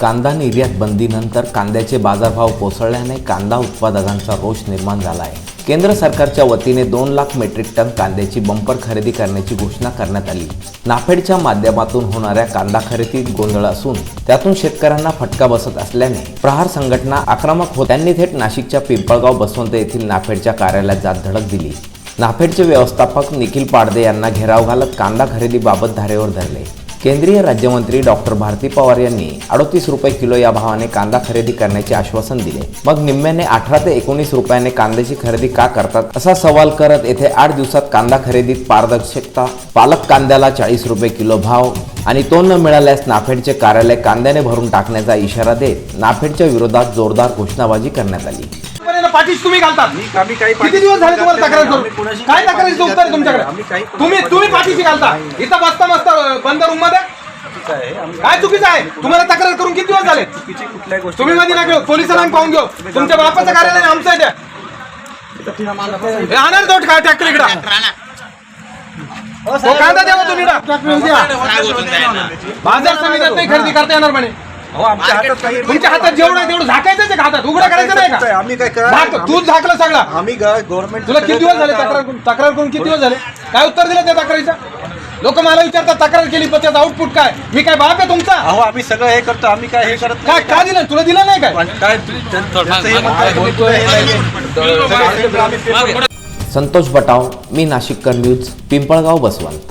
कांदा निर्यात बंदीनंतर कांद्याचे बाजारभाव कोसळल्याने कांदा उत्पादकांचा रोष निर्माण झाला आहे केंद्र सरकारच्या वतीने दोन लाख मेट्रिक टन कांद्याची बंपर खरेदी करण्याची घोषणा करण्यात आली. नाफेडच्या माध्यमातून होणाऱ्या कांदा खरेदीत गोंधळ असून त्यातून शेतकऱ्यांना फटका बसत असल्याने प्रहार संघटना आक्रमक होत त्यांनी थेट नाशिकच्या पिंपळगाव बसवंत येथील नाफेडच्या कार्यालयात जात धडक दिली. नाफेडचे व्यवस्थापक निखिल पाडदे यांना घेराव घालत कांदा खरेदीबाबत धारेवर धरले. केंद्रीय राज्यमंत्री डॉक्टर भारती पवार यांनी अडोतीस रुपये किलो या भावाने कांदा खरेदी करण्याचे आश्वासन दिले. मग निम्म्याने अठरा ते एकोणीस रुपयाने कांद्याची खरेदी का करतात असा सवाल करत येथे आठ दिवसात कांदा खरेदीत पारदर्शकता पालक कांद्याला चाळीस रुपये किलो भाव आणि तो न मिळाल्यास नाफेडचे कार्यालय कांद्याने भरून टाकण्याचा इशारा देत नाफेडच्या विरोधात जोरदार घोषणाबाजी करण्यात आली. पाठीच तुम्ही घालतात. आम्ही काही किती दिवस झाले तुम्हाला तक्रार करून? काय तक्रारीचं उत्तर आहे तुमच्याकडे? तुम्ही तुम्ही पाठीशी घालता इथं बसता बसता बंद रूममध्ये? काय चुकीचं आहे? तुम्हाला तक्रार करून किती दिवस झाले? चुकीची कुठल्याही गोष्टी तुम्ही मध्ये ना घेऊ पोलिसांना आम्ही पाहून घेऊ. तुमच्या बापाचं कार्यालय आमचं आहे त्या हे आणा तो का ट्रॅक्टर इकडं. तो कांदा द्या मग तुम्ही इकडं. बाजार समितीत नाही खरेदी करता येणार म्हणे. अहो, आमच्या हातात काही तुमच्या हातात जेवढं आहे तेवढं झाकायचं आहे का हातात? उघडं करायचं नाही का? आम्ही काय करा झाक तूच झाकलं सगळं. आम्ही गव्हर्नमेंट तुला किती दिवस झाले तक्रार करून तक्रार करून किती दिवस झाले? काय उत्तर दिलं त्या तक्रारीचं? लोक मला विचारतात तक्रार केली पण त्याचं आउटपुट काय? मी काय बाप आहे तुमचा? अहो आम्ही सगळं हे करतो आम्ही काय हे करत काय काय दिलं? तुला दिलं नाही काय? पण काय त्यांचं हे म्हणताय, बोलतोय, हे नाही. संतोष बटाव मी नाशिककर न्यूज पिंपळगाव बसवंत.